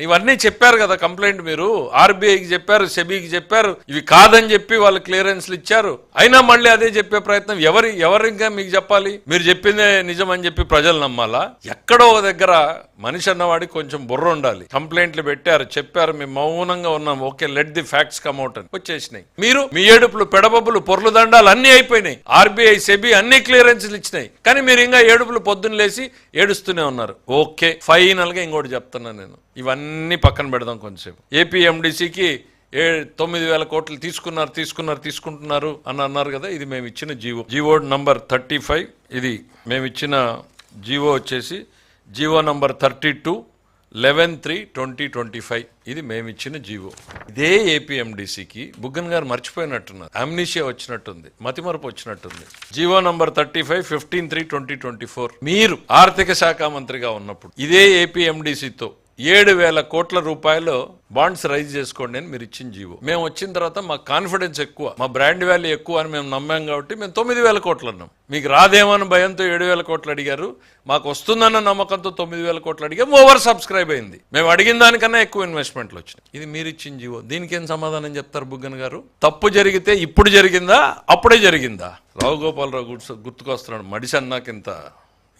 ఇవన్నీ చెప్పారు కదా కంప్లైంట్ మీరు. ఆర్బీఐకి చెప్పారు సెబీకి చెప్పారు. ఇవి కాదని చెప్పి వాళ్ళు క్లియరెన్స్లు ఇచ్చారు. అయినా మళ్ళీ అదే చెప్పే ప్రయత్నం ఎవరి ఎవరింకా మీకు చెప్పాలి? మీరు చెప్పిందే నిజం అని చెప్పి ప్రజలు నమ్మాలా? ఎక్కడో ఒక దగ్గర మనిషి అన్నవాడికి కొంచెం బుర్ర ఉండాలి. కంప్లైంట్లు పెట్టారు చెప్పారు. మేము మౌనంగా ఉన్నాం. Okay let the facts come out అని వచ్చేసినాయి. మీరు మీ ఏడుపులు పెడబబ్బులు పొర్లు దండాలు అన్ని అయిపోయినాయి. ఆర్బీఐ సెబీ అన్ని క్లియరెన్స్లు ఇచ్చినాయి. కానీ మీరు ఇంకా ఏడుపులు పొద్దున్న లేసి ఏడుస్తూనే ఉన్నారు. ఓకే ఫైనల్గా ఇంకోటి చెప్తున్నాను నేను. ఇవన్నీ పక్కన పెడదాం కొంచెంసేపు. ఏపీఎండిసికి ఏ తొమ్మిది వేల కోట్లు తీసుకున్నారు తీసుకున్నారు తీసుకుంటున్నారు అని అన్నారు కదా ఇది మేము ఇచ్చిన GO. GO number thirty five ఇది మేము ఇచ్చిన జీవో వచ్చేసి GO number thirty two eleven three twenty twenty five. ఇది మేము ఇచ్చిన జీవో. ఇదే ఏపీఎండిసికి బుగ్గన్ గారు మర్చిపోయినట్టున్నారు. అమ్నిషియా వచ్చినట్టుంది మతిమరపు వచ్చినట్టుంది. GO number thirty five fifteen three twenty twenty four. మీరు ఆర్థిక శాఖ మంత్రిగా ఉన్నప్పుడు ఇదే ఏపీఎండిసితో ఏడు వేల కోట్ల రూపాయలు బాండ్స్ రైజ్ చేసుకోండి అని మీరు ఇచ్చిన జీవో. మేము వచ్చిన తర్వాత మా కాన్ఫిడెన్స్ ఎక్కువ మా బ్రాండ్ వాల్యూ ఎక్కువ అని మేము నమ్మాం కాబట్టి మేము తొమ్మిది వేల కోట్లు అన్నాం. మీకు రాదేమని భయంతో ఏడు వేల కోట్లు అడిగారు మాకు వస్తుందన్న నమ్మకంతో తొమ్మిది వేల కోట్లు అడిగాం ఓవర్ సబ్స్క్రైబ్ అయింది. మేము అడిగిన దానికన్నా ఎక్కువ ఇన్వెస్ట్మెంట్లు వచ్చినాయి. ఇది మీరు ఇచ్చిన జీవో. దీనికి ఏం సమాధానం చెప్తారు బుగ్గన్ గారు? తప్పు జరిగితే ఇప్పుడు జరిగిందా? అప్పుడే జరిగిందా? రావు గోపాలరావు గుర్తుకొస్తున్నాడు మడిసి అన్నాకింత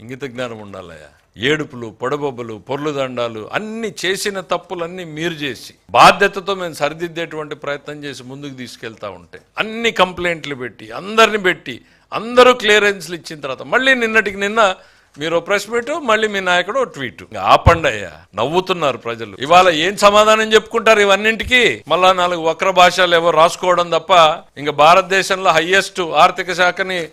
ఇంగిత జ్ఞానం ఉండాలయ్యా. ఏడుపులు పొడబొబ్బలు పొర్లు దండాలు అన్ని చేసిన తప్పులన్నీ మీరు చేసి బాధ్యతతో మేము సరిదిద్దేటువంటి ప్రయత్నం చేసి ముందుకు తీసుకెళ్తా ఉంటే అన్ని కంప్లైంట్లు పెట్టి అందరిని పెట్టి అందరూ క్లియరెన్స్లు ఇచ్చిన తర్వాత మళ్ళీ నిన్నటికి నిన్న మీరు ప్రెస్ మీట్ మళ్ళీ మీ నాయకుడు ట్వీట్. ఆపండి అయ్యా నవ్వుతున్నారు ప్రజలు. ఇవాళ ఏం సమాధానం చెప్పుకుంటారు ఇవన్నింటికి? మళ్ళా నాలుగు వక్ర భాషలు ఏవో రాసుకోవడం తప్ప ఇంకా భారతదేశంలో హయ్యెస్ట్ ఆర్థిక శాఖని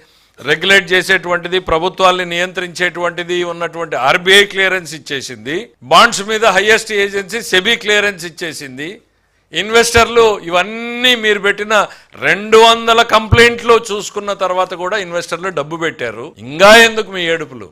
రెగ్యులేట్ చేసేటువంటిది ప్రభుత్వాల్ని నియంత్రించేటువంటిది ఉన్నటువంటి ఆర్బీఐ క్లియరెన్స్ ఇచ్చేసింది. బాండ్స్ మీద హైయెస్ట్ ఏజెన్సీ సెబీ క్లియరెన్స్ ఇచ్చేసింది. ఇన్వెస్టర్లు ఇవన్నీ మీరు పెట్టిన రెండు వందల కంప్లైంట్లు చూసుకున్న తర్వాత కూడా ఇన్వెస్టర్లు డబ్బు పెట్టారు. ఇంకా ఎందుకు మీ ఏడుపులు?